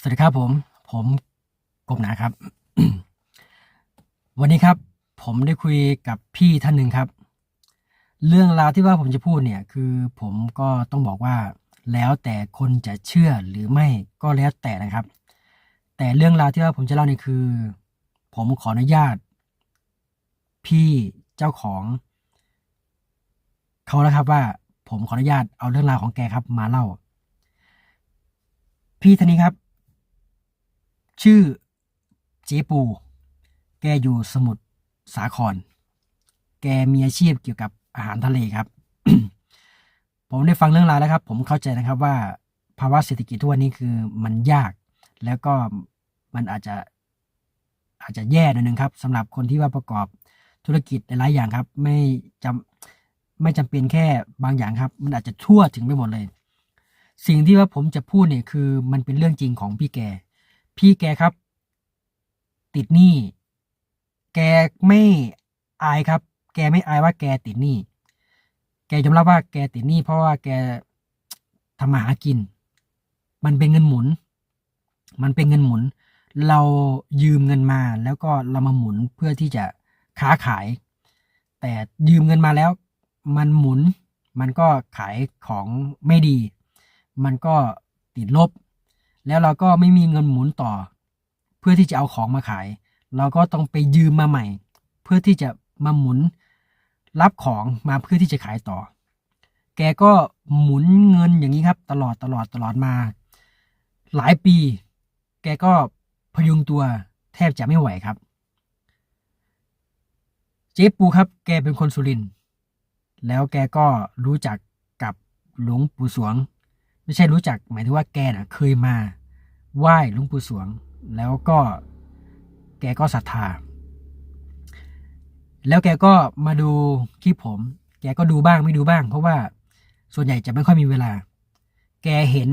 สวัสดีครับผม ผมกบหนาครับ วันนี้ครับ ผมได้คุยกับพี่ท่านหนึ่งครับ เรื่องราวที่ว่าผมจะพูดเนี่ย คือผมก็ต้องบอกว่า แล้วแต่คนจะเชื่อหรือไม่ก็แล้วแต่นะครับ แต่เรื่องราวที่ว่าผมจะเล่านี่คือ ผมขออนุญาต พี่เจ้าของเขาแล้วครับว่า ผมขออนุญาตเอาเรื่องราวของแกครับ มาเล่าพี่ท่านนี้ครับ ชื่อเจ๊ปู แกอยู่สมุทรสาคร แกมีอาชีพเกี่ยวกับอาหารทะเลครับ ผมได้ฟังเรื่องราวแล้วครับ ผมเข้าใจนะครับว่าภาวะเศรษฐกิจทุกวันนี้คือมันยาก แล้วก็มันอาจจะอาจจะแย่หน่อยนึงครับสำหรับคนที่ว่าประกอบธุรกิจหลายอย่างครับ ไม่จำไม่จำเป็นแค่บางอย่างครับ มันอาจจะทั่วถึงไปหมดเลย สิ่งที่ว่าผมจะพูดเนี่ยคือมันเป็นเรื่องจริงของพี่แก พี่แกครับ ติดหนี้แกไม่อายครับ แกไม่อายว่าแกติดหนี้แกยอมรับว่าแกติดหนี้เพราะว่าแกทำมาหากิน มันเป็นเงินหมุน มันเป็นเงินหมุน เรายืมเงินมาแล้วก็เรามาหมุนเพื่อที่จะค้าขาย แต่ยืมเงินมาแล้ว มันหมุน มันก็ขายของไม่ดี มันก็ติดลบ แล้วเราก็ไม่มีเงินหมุนต่อ เพื่อที่จะเอาของมาขาย เราก็ต้องไปยืมมาใหม่ เพื่อที่จะมาหมุนรับของมาเพื่อที่จะขายต่อ แกก็หมุนเงินอย่างนี้ครับ ตลอดตลอดตลอดมา หลายปี แกก็พยุงตัวแทบจะไม่ไหวครับ เจ๊ปูครับ แกเป็นคนสุรินแล้วแกก็รู้จักกับหลวงปู่สวง ไม่ใช่รู้จักหมายถึงว่าแกน่ะเคยมา ไหว้หลวงปู่สวง แล้วก็แกก็ศรัทธา แล้วแกก็มาดูคลิปผม แกก็ดูบ้างไม่ดูบ้าง เพราะว่าส่วนใหญ่จะไม่ค่อยมีเวลา แกเห็น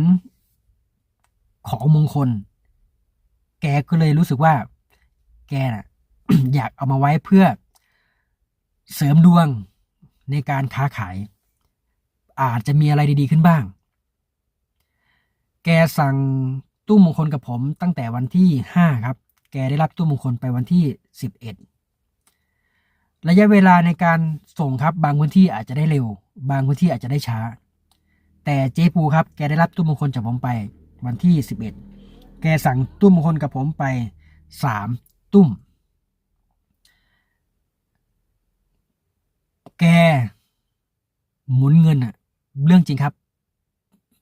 ของมงคล แกก็เลยรู้สึกว่า แกน่ะอยากเอามาไว้เพื่อเสริมดวงในการค้าขาย อาจจะมีอะไรดี ๆ ขึ้นบ้าง แกสั่ง ตู้มงคลกับผมตั้งแต่วันที่ห้าครับ แกได้รับตู้มงคลไปวันที่สิบเอ็ดระยะเวลาในการส่งครับบางพื้นที่อาจจะได้เร็ว บางพื้นที่อาจจะได้ช้า แต่เจ๊ปูครับแกได้รับตู้มงคลจากผมไปวันที่สิบเอ็ดแกสั่งตู้มงคลกับผมไปสามตุ้ม แกหมุนเงินอะเรื่องจริงครับ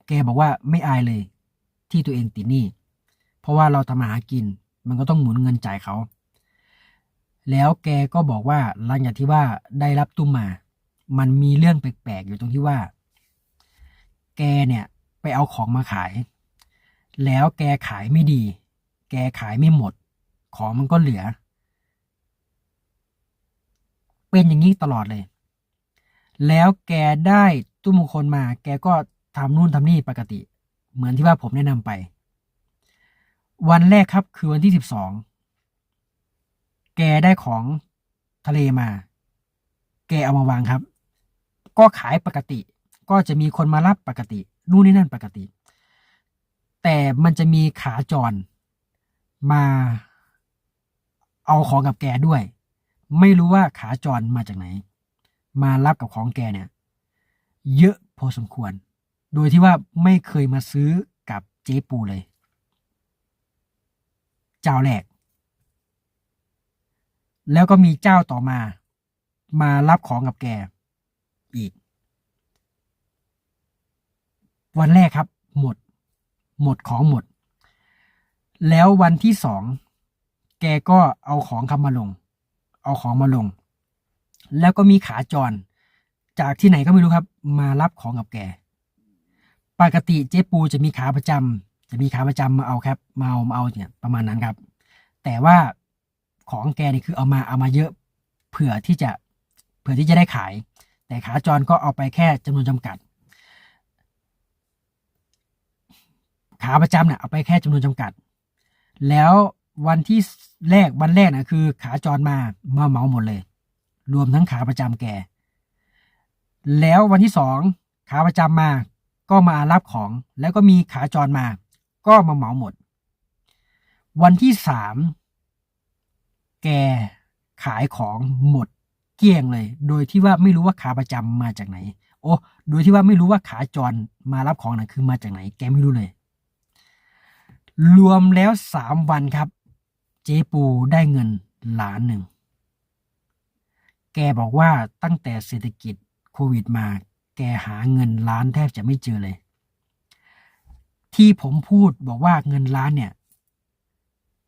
แกบอกว่าไม่อายเลย ที่ตัวเองติดหนี้เพราะว่าเราทำมาหากิน มันก็ต้องหมุนเงินจ่ายเขา แล้วแกก็บอกว่าหลังจากที่ว่าได้รับตุ้มมา มันมีเรื่องแปลกๆอยู่ตรงที่ว่า แกเนี่ยไปเอาของมาขาย แล้วแกขายไม่ดี แกขายไม่หมด ของมันก็เหลือ เป็นอย่างนี้ตลอดเลย แล้วแกได้ตู้มงคลมา แกก็ทำนู่นทำนี่ปกติ เหมือนที่ว่าผมแนะนำไป วันแรกครับคือวันที่สิบสองแกได้ของทะเลมา แกเอามาวางครับ ก็ขายปกติ ก็จะมีคนมารับปกติ นู่นนี่นั่นปกติ แต่มันจะมีขาจรมา เอาของกับแกด้วย ไม่รู้ว่าขาจรมาจากไหน มารับกับของแกเนี่ย เยอะพอสมควร โดยที่ว่าไม่เคยมาซื้อกับเจ๊ปูเลย เจ้าแรก แล้วก็มีเจ้าต่อมา มารับของกับแก อีก วันแรกครับ หมด หมดของหมด แล้ววันที่สอง แกก็เอาของคำมาลง เอาของมาลง แล้วก็มีขาจร จากที่ไหนก็ไม่รู้ครับ มารับของกับแก ปกติเจ๊ปูจะมีขาประจำจะมีขาประจำมาเอาครับมาเอามาเอาเนี่ยประมาณนั้นครับ แต่ว่าของแกนี่คือเอามาเอามาเยอะเผื่อที่จะเผื่อที่จะได้ขาย แต่ขาจรก็เอาไปแค่จำนวนจำกัด ขาประจำเนี่ยเอาไปแค่จำนวนจำกัด แล้ววันที่แรกวันแรกนะคือ ขาจรมามาเหมาหมดเลย รวมทั้งขาประจำแก แล้ววันที่สองขาประจำมา ก็มารับของแล้วก็มีขาจรมา ก็มาเหมาหมด วันที่สามแกขายของหมดเกลี้ยงเลย โดยที่ว่าไม่รู้ว่าขาประจำมาจากไหน โอ้โดยที่ว่าไม่รู้ว่าขาจรมารับของน่ะคือมาจากไหน แกไม่รู้เลย รวมแล้วสามวันครับ เจ๊ปูได้เงินล้านหนึ่ง แกบอกว่าตั้งแต่เศรษฐกิจโควิดมา แกหาเงินล้านแทบจะไม่เจอเลย ที่ผมพูดบอกว่าเงินล้านเนี่ย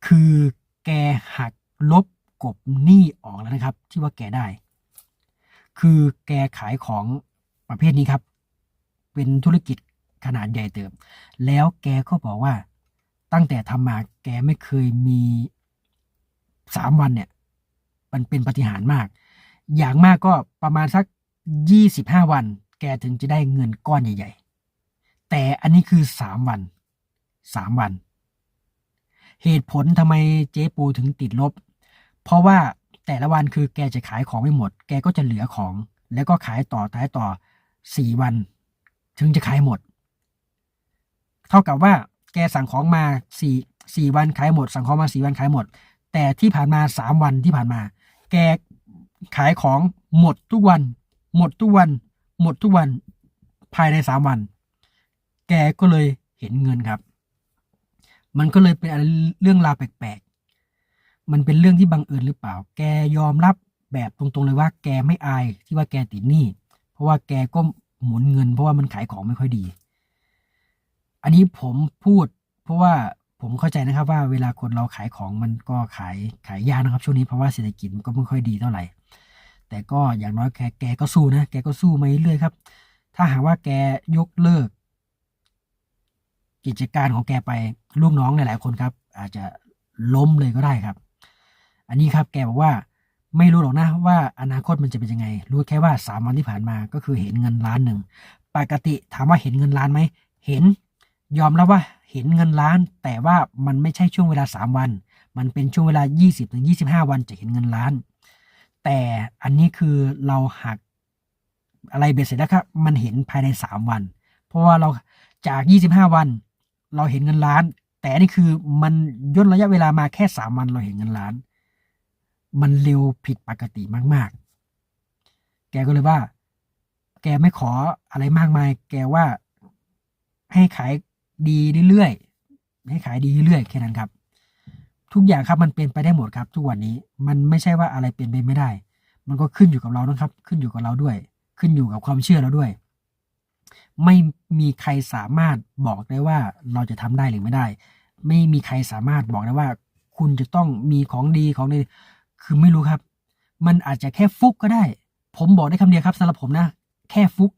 คือแกหักลบกบหนี้ออกแล้วนะครับ ที่ว่าแกได้ คือแกขายของประเภทนี้ครับ เป็นธุรกิจขนาดใหญ่เติบ แล้วแกก็บอกว่าตั้งแต่ทำมาแกไม่เคยมีสามวันเนี่ย มันเป็นปฏิหารมาก อย่างมากก็ประมาณสักยี่สิบห้าวัน แกถึงจะได้เงินก้อนใหญ่ ๆ แต่อันนี้คือสามวันสามวัน เหตุผลทำไมเจ๊ปูถึงติดลบ เพราะว่าแต่ละวันคือแกจะขายของไม่หมด แกก็จะเหลือของ แล้วก็ขายต่อท้ายต่อสี่วัน ถึงจะขายหมด เท่ากับว่า แกสั่งของมาสี่สี่วันขายหมด สั่งของมาสี่วันขายหมด แต่ที่ผ่านมาสามวันที่ผ่านมา แกขายของหมดทุกวัน หมดทุกวัน หมดทุกวันภายในสามวัน แกก็เลยเห็นเงินครับ มันก็เลยเป็นอะไรเรื่องราวแปลกๆ มันเป็นเรื่องที่บังเอิญหรือเปล่า แกยอมรับแบบตรงๆเลยว่า แกไม่อายที่ว่าแกติดหนี้ เพราะว่าแกก็หมุนเงิน เพราะว่ามันขายของไม่ค่อยดี อันนี้ผมพูด เพราะว่าผมเข้าใจนะครับว่าเวลาคนเราขายของมันก็ขายขายยากนะครับ ช่วงนี้เพราะว่าเศรษฐกิจมันก็ไม่ค่อยดีเท่าไหร่ แต่ก็อย่างน้อยแกแกก็สู้นะ แกก็สู้มาเรื่อยครับ ถ้าหากว่าแกยกเลิก กิจการของแกไปลูกน้องหลายๆคนครับ อาจจะล้มเลยก็ได้ครับ อันนี้ครับแกบอกว่าไม่รู้หรอกนะว่าอนาคตมันจะเป็นยังไง รู้แค่ว่าสามวันที่ผ่านมาก็คือเห็นเงินล้านหนึ่งปกติถามว่าเห็นเงินล้านไหมเห็นยอมรับว่าเห็นเงินล้าน แต่ว่ามันไม่ใช่ช่วงเวลาสามวัน มันเป็นช่วงเวลา 20ถึง25 วันจะเห็นเงินล้าน แต่อันนี้คือเราหักอะไรเบ็ดเสร็จแล้วครับมันเห็นภายใน 3 วัน เพราะว่าเราจาก 25 วัน เราเห็นเงินล้าน แต่อันนี่คือมันย่นระยะเวลามาแค่ 3 วันเราเห็นเงินล้าน มันเร็วผิดปกติมากๆ แกก็เลยว่า แกไม่ขออะไรมากมาย แกว่าให้ขายดีเรื่อยๆให้ขายดีเรื่อยๆแค่นั้นครับ ทุกอย่างครับมันเป็นไปได้หมดครับ ทุกวันนี้มันไม่ใช่ว่าอะไรเป็นไปไม่ได้ มันก็ขึ้นอยู่กับเรานะครับ ขึ้นอยู่กับเราด้วย ขึ้นอยู่กับความเชื่อเราด้วย ไม่มีใครสามารถบอกได้ว่าเราจะทำได้หรือไม่ได้ ไม่มีใครสามารถบอกได้ว่า คุณจะต้องมีของดีของดีคือไม่รู้ครับ มันอาจจะแค่ฟุกก็ได้ ผมบอกได้คำเดียวครับสำหรับผมนะ แค่ฟุก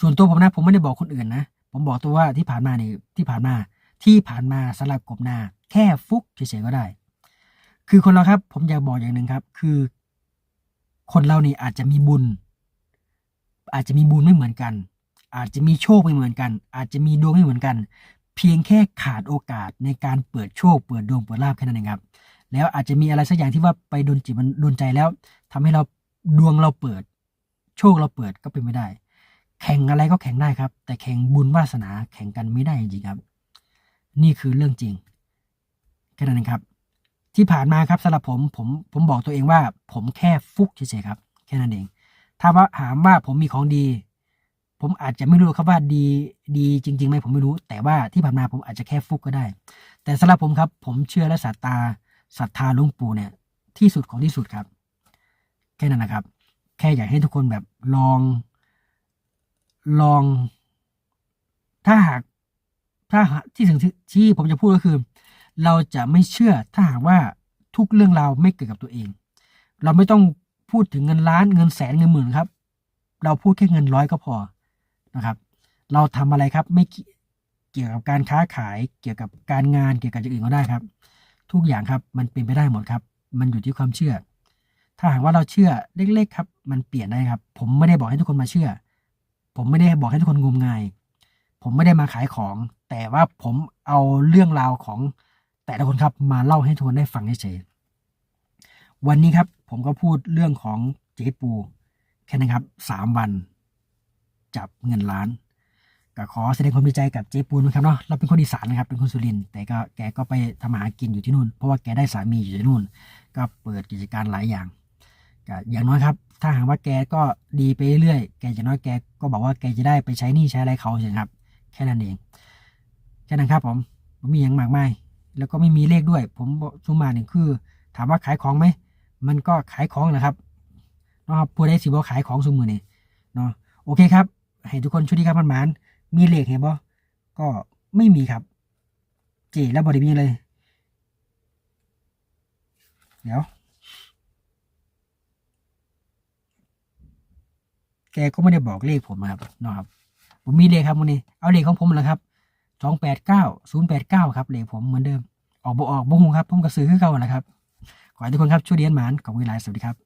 ส่วนตัวผมนะ ผมไม่ได้บอกคนอื่นนะ ผมบอกตัวว่าที่ผ่านมานี่ที่ผ่านมา ที่ผ่านมาสำหรับกบนา แค่ฟุกเฉยๆก็ได้ คือคนเราครับ ผมอยากบอกอย่างหนึ่งครับ คือ คนเรานี่อาจจะมีบุญ อาจจะมีบุญไม่เหมือนกัน อาจจะมีโชคไม่เหมือนกัน อาจจะมีดวงไม่เหมือนกัน เพียงแค่ขาดโอกาสในการเปิดโชค เปิดดวงเปิดลาภแค่นั้นเองครับ แล้วอาจจะมีอะไรสักอย่างที่ว่าไปโดนจิตมันโดนใจแล้วทำให้เราดวงเราเปิด โชคเราเปิดก็เป็นไม่ได้ แข่งอะไรก็แข่งได้ครับ แต่แข่งบุญวาสนาแข่งกันไม่ได้จริงๆครับ นี่คือเรื่องจริง แค่นั้นเองครับ ที่ผ่านมาครับสำหรับผมผมผมบอกตัวเองว่า ผมแค่ฟุกเฉยๆครับ แค่นั้นเอง ถ้าว่าถามว่าผมมีของดี ผมอาจจะไม่รู้ครับว่าดีดีจริงๆไหมผมไม่รู้ แต่ว่าที่ผ่านมาผมอาจจะแค่ฟุกก็ได้ แต่สำหรับผมครับ ผมเชื่อและศรัทธาศรัทธาหลุงปู่เนี่ย ที่สุดของที่สุดครับ แค่นั้นนะครับ แค่อยากให้ทุกคนแบบลองลอง ถ้าหากถ้าหากที่ถึงที่ผมจะพูดก็คือ เราจะไม่เชื่อถ้าหากว่าทุกเรื่องราวไม่เกิดกับตัวเอง เราไม่ต้องพูดถึงเงินล้านเงินแสนเงินหมื่นครับ เราพูดแค่เงินร้อยก็พอนะครับ เราทำอะไรครับไม่เกี่ยวกับการค้าขายเกี่ยวกับการงานเกี่ยวกับอย่างอื่นก็ได้ครับ ทุกอย่างครับมันเป็นไปได้หมดครับ มันอยู่ที่ความเชื่อ ถ้าหากว่าเราเชื่อเล็กๆครับ มันเปลี่ยนได้ครับ ผมไม่ได้บอกให้ทุกคนมาเชื่อ ผมไม่ได้บอกให้ทุกคนงมงาย ผมไม่ได้มาขายของ แต่ว่าผมเอาเรื่องราวของ แต่ละคนครับมาเล่าให้ทุกคนได้ฟังเฉยวันนี้ครับผมก็พูดเรื่องของเจ๊ปูแค่นั้นครับสามวัน จับเงินล้านก็ขอแสดงความดีใจกับเจ๊ปูนนะครับเนาะเราเป็นคนอีสานนะครับ เป็นคนสุรินแต่ก็แกก็ไปทำมาหากินอยู่ที่นู่น เพราะว่าแกได้สามีอยู่ที่นู่น ก็เปิดกิจการหลายอย่างก็อย่างน้อยครับ ถ้าหากว่าแกก็ดีไปเรื่อยแกจะน้อยแกก็บอกว่าแกจะได้ไปใช้หนี้ใช้อะไรเขาใช่ครับ แค่นั้นเองแค่นั้นครับผมผมมีอย่างมากมาย แล้วก็ไม่มีเลขด้วย ผมซูมาหนึ่งคือ ถามว่าขายของไหม มันก็ขายของนะครับเนาะครับผู้ใดสิบ่ขายของซุมือนี่เนาะโอเคครับ ให้ทุกคนช่วยดีครับมันหมานมีเลขเห็นบ่ก็ไม่มีครับ เจแล้วบริมีเลย เดี๋ยว แกก็ไม่ได้บอกเลขผมนะครับเนาะครับ ผมมีเลขครับวันนี้ เอาเลขของผมแหละครับ สองแปดเก้าศูนย์แปดเก้าครับเลขผมเหมือนเดิม ออกบ่ออกบ่งงครับผมก็ซื้อขึ้นเก่านะครับ ขอให้ทุกคนครับช่วยเรียนหมานขอบคุณหลายสวัสดีครับ